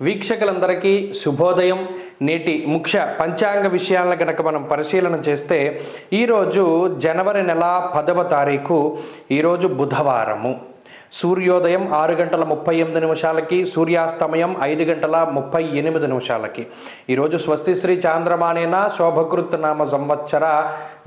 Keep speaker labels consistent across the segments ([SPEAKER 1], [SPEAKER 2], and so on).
[SPEAKER 1] వీక్షకులందరికీ శుభోదయం. నేటి ముఖ్య పంచాంగ విషయాలను గనక మనం పరిశీలన చేస్తే ఈరోజు జనవరి నెల పదవ తారీఖు ఈరోజు బుధవారము. సూర్యోదయం ఆరు గంటల ముప్పై ఎనిమిది నిమిషాలకి సూర్యాస్తమయం ఐదు గంటల ముప్పై ఎనిమిది నిమిషాలకి. ఈరోజు స్వస్తి శ్రీ చాంద్రమానేన శోభకృత్ నామ సంవత్సర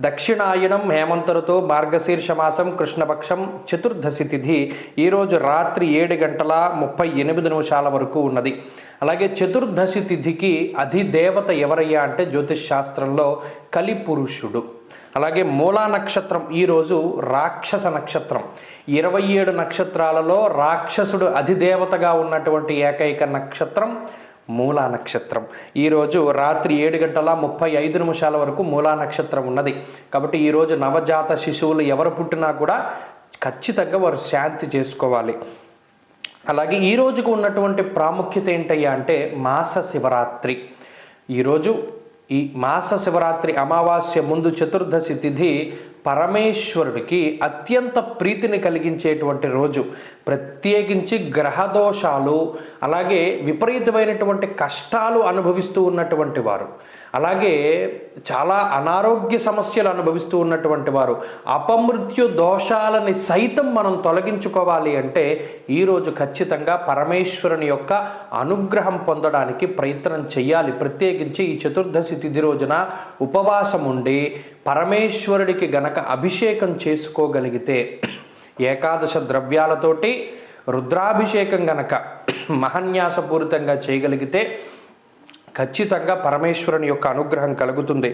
[SPEAKER 1] దక్షిణాయనం హేమంతరుతో మార్గశీర్షమాసం కృష్ణపక్షం చతుర్దశి తిథి ఈరోజు రాత్రి ఏడు గంటల ముప్పై ఎనిమిది నిమిషాల వరకు ఉన్నది. అలాగే చతుర్దశి తిథికి అధిదేవత ఎవరయ్యా అంటే జ్యోతిష్ శాస్త్రంలో కలిపురుషుడు. అలాగే మూలా నక్షత్రం ఈరోజు రాక్షస నక్షత్రం. ఇరవై ఏడు నక్షత్రాలలో రాక్షసుడు అధిదేవతగా ఉన్నటువంటి ఏకైక నక్షత్రం మూలా నక్షత్రం. ఈరోజు రాత్రి ఏడు గంటల ముప్పై ఐదు నిమిషాల వరకు మూలా నక్షత్రం ఉన్నది. కాబట్టి ఈరోజు నవజాత శిశువులు ఎవరు పుట్టినా కూడా ఖచ్చితంగా వారు శాంతి చేసుకోవాలి. అలాగే ఈ రోజుకు ఉన్నటువంటి ప్రాముఖ్యత ఏంటయ్యా అంటే మాస శివరాత్రి. ఈరోజు ఈ మాస శివరాత్రి అమావాస్య ముందు చతుర్దశి తిథి పరమేశ్వరుడికి అత్యంత ప్రీతిని కలిగించేటువంటి రోజు. ప్రత్యేకించి గ్రహదోషాలు అలాగే విపరీతమైనటువంటి కష్టాలు అనుభవిస్తూ ఉన్నటువంటి వారు. అలాగే చాలా అనారోగ్య సమస్యలు అనుభవిస్తూ ఉన్నటువంటి వారు అపమృత్యు దోషాలని సైతం మనం తొలగించుకోవాలి అంటే ఈరోజు ఖచ్చితంగా పరమేశ్వరుని యొక్క అనుగ్రహం పొందడానికి ప్రయత్నం చేయాలి ప్రత్యేకించి ఈ చతుర్దశి తిథి రోజున ఉపవాసం ఉండి పరమేశ్వరుడికి గనక అభిషేకం చేసుకోగలిగితే ఏకాదశ ద్రవ్యాలతోటి రుద్రాభిషేకం గనక మహన్యాసపూరితంగా చేయగలిగితే ఖచ్చితంగా పరమేశ్వరుని యొక్క అనుగ్రహం కలుగుతుంది.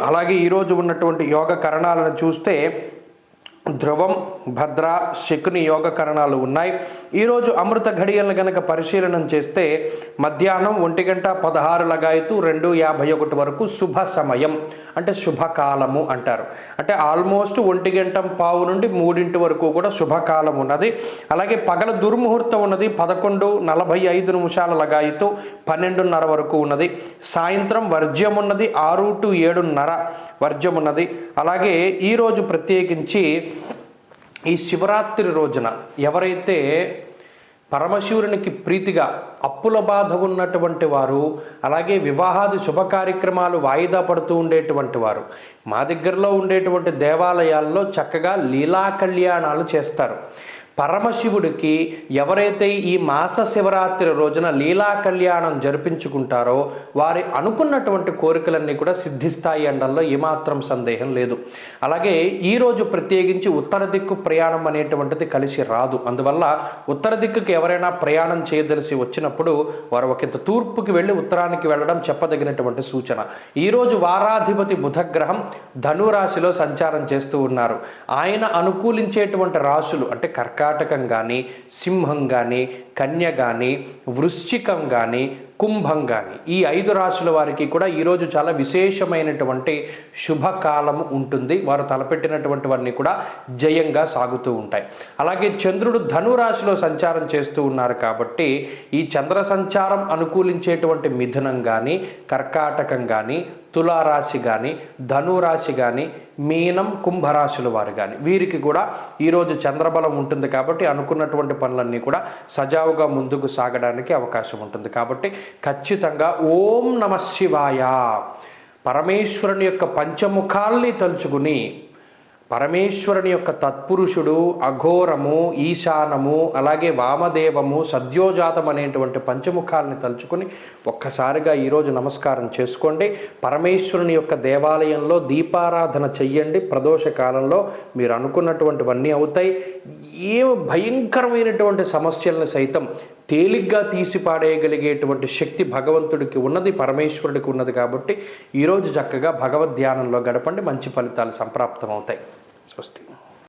[SPEAKER 1] అలాగే ఈరోజు ఉన్నటువంటి యోగ కరణాలను చూస్తే ధ్రువం భద్ర శకుని యోగ కరణాలు ఉన్నాయి ఈరోజు అమృత ఘడియలను గనక పరిశీలనం చేస్తే మధ్యాహ్నం ఒంటి గంట పదహారు లగాయతు రెండు యాభై ఒకటి వరకు శుభ సమయం అంటే శుభకాలము అంటారు. అంటే ఆల్మోస్ట్ ఒంటి గంట పావు నుండి మూడింటి వరకు కూడా శుభకాలం ఉన్నది. అలాగే పగల దుర్ముహూర్తం ఉన్నది పదకొండు నలభై ఐదు నిమిషాల లగాయతు పన్నెండున్నర వరకు ఉన్నది. సాయంత్రం వర్జ్యం ఉన్నది ఆరు టు ఏడున్నర వర్జ్యం ఉన్నది. అలాగే ఈరోజు ప్రత్యేకించి ఈ శివరాత్రి రోజున ఎవరైతే పరమశివునికి ప్రీతిగా అప్పుల బాధ ఉన్నటువంటి వారు అలాగే వివాహాది శుభ కార్యక్రమాలు వాయిదా పడుతూ ఉండేటువంటి వారు మా దగ్గరలో ఉండేటువంటి దేవాలయాల్లో చక్కగా లీలా కళ్యాణాలు చేస్తారు. పరమశివుడికి ఎవరైతే ఈ మాస శివరాత్రి రోజున లీలా కళ్యాణం జరిపించుకుంటారో వారి అనుకున్నటువంటి కోరికలన్నీ కూడా సిద్ధిస్తాయి అనడంలో ఏమాత్రం సందేహం లేదు. అలాగే ఈరోజు ప్రత్యేకించి ఉత్తర దిక్కు ప్రయాణం అనేటువంటిది కలిసి రాదు. అందువల్ల ఉత్తర దిక్కుకి ఎవరైనా ప్రయాణం చేయదలిసి వచ్చినప్పుడు వారు ఒకంత తూర్పుకి వెళ్ళి ఉత్తరానికి వెళ్ళడం చెప్పదగినటువంటి సూచన. ఈరోజు వారాధిపతి బుధగ్రహం ధనురాశిలో సంచారం చేస్తూ ఉన్నారు. ఆయన అనుకూలించేటువంటి రాశులు అంటే కర్క కర్కాటకం కానీ సింహం కానీ కన్య కానీ వృశ్చికం కానీ కుంభం కానీ ఈ ఐదు రాశుల వారికి కూడా ఈరోజు చాలా విశేషమైనటువంటి శుభకాలం ఉంటుంది. వారు తలపెట్టినటువంటివన్నీ కూడా జయంగా సాగుతూ ఉంటాయి. అలాగే చంద్రుడు ధనురాశిలో సంచారం చేస్తూ ఉన్నారు కాబట్టి ఈ చంద్ర సంచారం అనుకూలించేటువంటి మిథునం కానీ కర్కాటకం కానీ తులారాశి కానీ ధనురాశి కానీ మీనం కుంభరాశుల వారు కానీ వీరికి కూడా ఈరోజు చంద్రబలం ఉంటుంది కాబట్టి అనుకున్నటువంటి పనులన్నీ కూడా సజావుగా ముందుకు సాగడానికి అవకాశం ఉంటుంది. కాబట్టి ఖచ్చితంగా ఓం నమ శివాయ. పరమేశ్వరుని యొక్క పంచముఖాల్ని తలుచుకుని పరమేశ్వరుని యొక్క తత్పురుషుడు అఘోరము ఈశానము అలాగే వామదేవము సద్యోజాతం అనేటువంటి పంచముఖాలని తలుచుకుని ఒక్కసారిగా ఈరోజు నమస్కారం చేసుకోండి. పరమేశ్వరుని యొక్క దేవాలయంలో దీపారాధన చెయ్యండి. ప్రదోష కాలంలో మీరు అనుకున్నటువంటివన్నీ అవుతాయి. ఏ భయంకరమైనటువంటి సమస్యలను సైతం తేలిగ్గా తీసిపాడేయగలిగేటువంటి శక్తి భగవంతుడికి ఉన్నది పరమేశ్వరుడికి ఉన్నది కాబట్టి ఈరోజు చక్కగా భగవద్ ధ్యానంలో గడపండి. మంచి ఫలితాలు సంప్రాప్తం అవుతాయి స్వస్తి